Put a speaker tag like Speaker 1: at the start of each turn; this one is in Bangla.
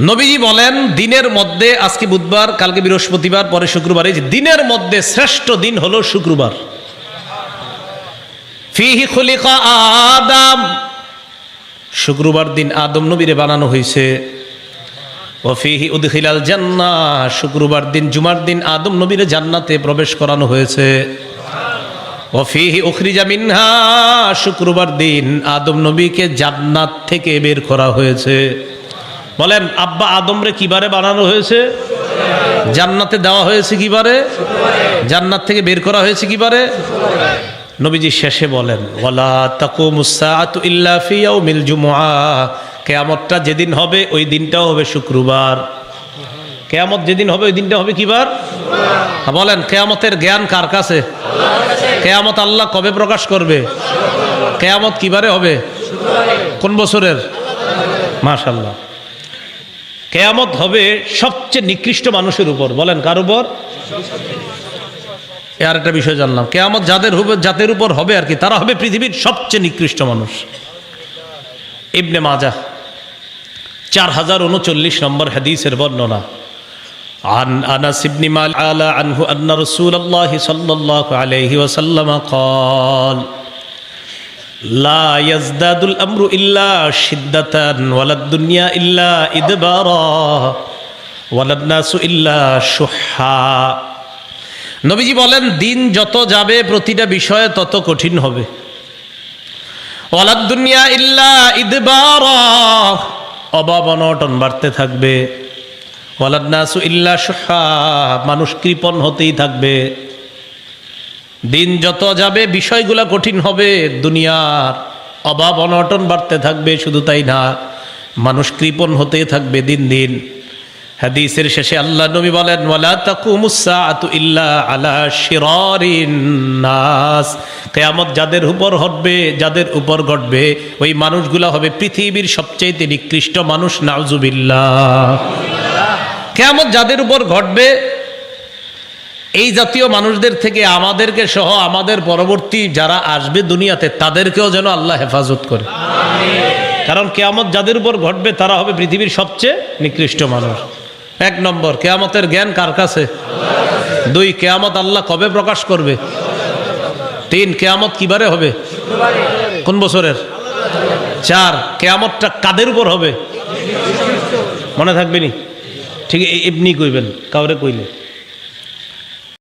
Speaker 1: নবীজি বলেন, দিনের মধ্যে আজকে বুধবার, কালকে বৃহস্পতিবার, পরে শুক্রবার। এই দিনের মধ্যে শ্রেষ্ঠ দিন হলো শুক্রবার। ফিহি খুলিকা আদম। শুক্রবার দিন আদম নবীরে বানানো হয়েছে। ও ফিহি উদখিলাল জান্না শুক্রবার দিন জুমার দিন আদম নবীরে জান্নাতে প্রবেশ করানো হয়েছে। ও ফিহি উখরিজা মিনহা। শুক্রবার দিন আদম নবীকে জান্নাত থেকে বের করা হয়েছে। বলেন, আব্বা আদমরে কিবারে বানানো হয়েছে? জান্নাতে দেওয়া হয়েছে কিবারে? জান্নাত থেকে বের করা হয়েছে কিবারে? নবীজি শেষে বলেন, ওয়ালা তাকুমুসসাআতু ইল্লা ফি ইয়াউমিল জুমআ। কিয়ামতটা যেদিন হবে, ওই দিনটাও হবে শুক্রবার। কেয়ামত যেদিন হবে, ওই দিনটা হবে কিবার? বলেন, কেয়ামতের জ্ঞান কার কাছে? কেয়ামত আল্লাহ কবে প্রকাশ করবে? কেয়ামত কিবারে হবে? কোন বছরের? মাশাল্লাহ কেয়ামত হবে সবচেয়ে নিকৃষ্ট মানুষের উপর বলেন কার উপর এ আর একটা বিষয় জানলাম কেয়ামত যাদের হবে জাতের উপর হবে আর কি তারা হবে পৃথিবীর সবচেয়ে নিকৃষ্ট মানুষ ইবনে মাজা চার হাজার উনচল্লিশ নম্বর হাদিসের বর্ণনা عن أنس بن مالك عنه أن رسول الله صلى الله عليه وسلم قال লা ইয়াজদাদুল আমরু ওয়ালাদ দুনিয়া নবীজি বলেন, দিন যত যাবে, প্রতিটা বিষয়ে তত কঠিন হবে। ওয়ালাদ দুনিয়া ইল্লা ইদবারা, অভাব অনটন বাড়তে থাকবে। ওয়ালাদ ইল্লা সুহা মানুষ কৃপণ হতেই থাকবে। দিন যত যাবে, বিষয়গুলা কঠিন হবে। দুনিয়ার অভাব অনটন বাড়তে থাকবে, শুধু তাই না, মানুষ কৃপণ হতে থাকবে দিন দিন। হাদিসের শেষে আল্লাহ নবী বলেন, ওয়ালা ইল্লা আলা নাস। কিয়ামত যাদের উপর ঘটবে, যাদের উপর ঘটবে, ওই মানুষগুলা হবে পৃথিবীর সবচেয়ে নিকৃষ্ট মানুষ, নাউজুবিল্লাহ। কিয়ামত যাদের উপর ঘটবে এই জাতীয় মানুষদের থেকে আমাদেরকে সহ আমাদের পরবর্তী যারা আসবে দুনিয়াতে, তাদেরকেও যেন আল্লাহ হেফাজত করে। কারণ কেয়ামত যাদের উপর ঘটবে, তারা হবে পৃথিবীর সবচেয়ে নিকৃষ্ট মানুষ। এক নম্বর, কেয়ামতের জ্ঞান কার কাছে? দুই, কেয়ামত আল্লাহ কবে প্রকাশ করবে? তিন, কেয়ামত কিবারে হবে? কোন বছরের? চার, কেয়ামতটা কাদের উপর হবে? মনে থাকবে নি? ঠিক এমনি কইবেন, কাউরে কইলে।